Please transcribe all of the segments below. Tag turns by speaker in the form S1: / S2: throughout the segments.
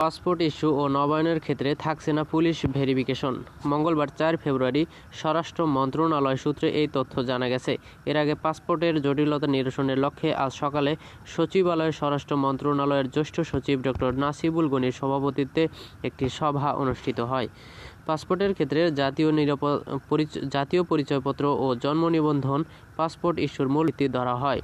S1: Passport issue ও নবায়নের ক্ষেত্রে থাকছে না পুলিশ ভেরিফিকেশন। মঙ্গলবার চার ফেব্রুয়ারি স্বরাষ্ট্র মন্ত্রণালয় সূত্রে এই তথ্য জানা গেছে। এর আগে পাসপোর্টের জটিলতা নিরসনের লক্ষ্যে আজ সকালে সচিবালয়ে স্বরাষ্ট্র মন্ত্রণালয়ের জ্যেষ্ঠ সচিব ডক্টর নাসিবুল গনির সভাপতিত্বে একটি সভা অনুষ্ঠিত হয়। পাসপোর্টের ক্ষেত্রে জাতীয় নিরাপদ জাতীয় পরিচয়পত্র ও জন্ম নিবন্ধন পাসপোর্ট ইস্যুর মূল ধরা হয়।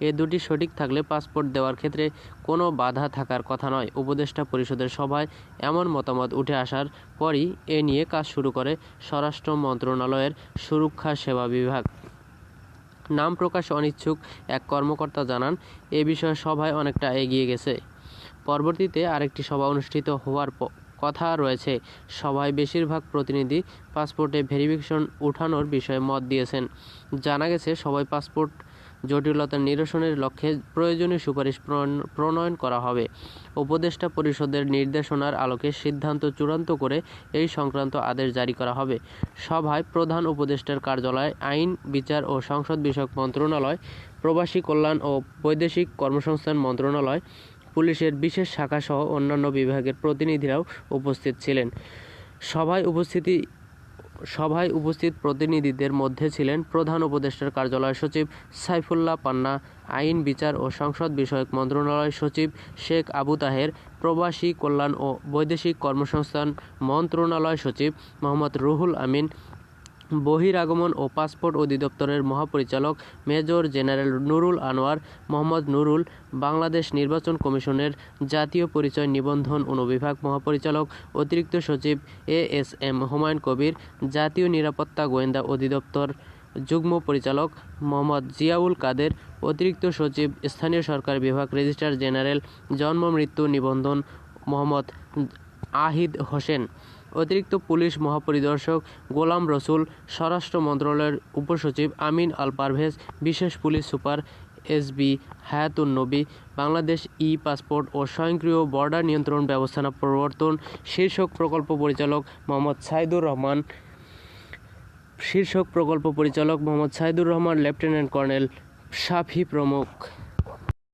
S1: এ দুটি সঠিক থাকলে পাসপোর্ট দেওয়ার ক্ষেত্রে কোনো বাধা থাকার কথা নয়। উপদেষ্টা পরিষদের সভায় এমন মতামত উঠে আসার পরই এ নিয়ে কাজ শুরু করে স্বরাষ্ট্র মন্ত্রণালয়ের সুরক্ষা সেবা বিভাগ। নাম প্রকাশ অনিচ্ছুক, এক কর্মকর্তা জানান, এ বিষয়ে সভায় অনেকটা এগিয়ে গেছে। পরবর্তীতে আরেকটি সভা অনুষ্ঠিত হওয়ার কথা রয়েছে। সভায় বেশিরভাগ প্রতিনিধি পাসপোর্টে ভেরিফিকেশন উঠানোর বিষয়ে মত দিয়েছেন। জানা গেছে সবাই পাসপোর্ট জটিলতা নিরসনের লক্ষ্যে প্রয়োজনীয় সুপারিশ প্রণ- প্রণয়ন করা হবে। উপদেষ্টা পরিষদের নির্দেশনার আলোকে সিদ্ধান্ত চূড়ান্ত করে এই সংক্রান্ত আদেশ জারি করা হবে। সভায় প্রধান উপদেষ্টার কার্যালয়, আইন, বিচার ও সংসদ বিষয়ক মন্ত্রণালয়, প্রবাসী কল্যাণ ও বৈদেশিক কর্মসংস্থান মন্ত্রণালয়, পুলিশের বিশেষ শাখাসহ অন্যান্য বিভাগের প্রতিনিধিরাও উপস্থিত ছিলেন। সভায় উপস্থিতি সভায় উপস্থিত প্রতিনিধিদের মধ্যে ছিলেন প্রধান উপদেষ্টার কার্যালয় সচিব সাইফুল্লাহ পান্না, আইন বিচার ও সংসদ বিষয়ক মন্ত্রণালয় সচিব শেখ আবু তাহের, প্রবাসী কল্যাণ ও বৈদেশিক কর্মসংস্থান মন্ত্রণালয় সচিব মোহাম্মদ রুহুল আমিন বহিরাগমন ও পাসপোর্ট অধিদপ্তরের মহাপরিচালক মেজর জেনারেল নুরুল আনোয়ার, মোহাম্মদ নুরুল, বাংলাদেশ নির্বাচন কমিশনের জাতীয় পরিচয় নিবন্ধন অনুবিভাগ মহাপরিচালক, অতিরিক্ত সচিব A S M Humayun Kabir, জাতীয় নিরাপত্তা গোয়েন্দা অধিদপ্তর যুগ্ম পরিচালক মোহাম্মদ জিয়াউল কাদের, অতিরিক্ত সচিব স্থানীয় সরকার বিভাগ রেজিস্ট্রার জেনারেল জন্ম মৃত্যু নিবন্ধন মোহাম্মদ আহিদ হোসেন। অতিরিক্ত পুলিশ মহাপরিদর্শক গোলাম রসুল, স্বরাষ্ট্র মন্ত্রণালয়ের উপসচিব আমিন আল পারভেজ বিশেষ পুলিশ সুপার এসবি হায়াতুন নবী বাংলাদেশ ই পাসপোর্ট ও স্বয়ংক্রিয় বর্ডার নিয়ন্ত্রণ ব্যবস্থাপনা প্রবর্তন শীর্ষক প্রকল্প পরিচালক মোহাম্মদ সাইদুর রহমান, শীর্ষক প্রকল্প পরিচালক মোহাম্মদ সাইদুর রহমান, লেফটেন্যান্ট কর্নেল সাফি প্রমুখ।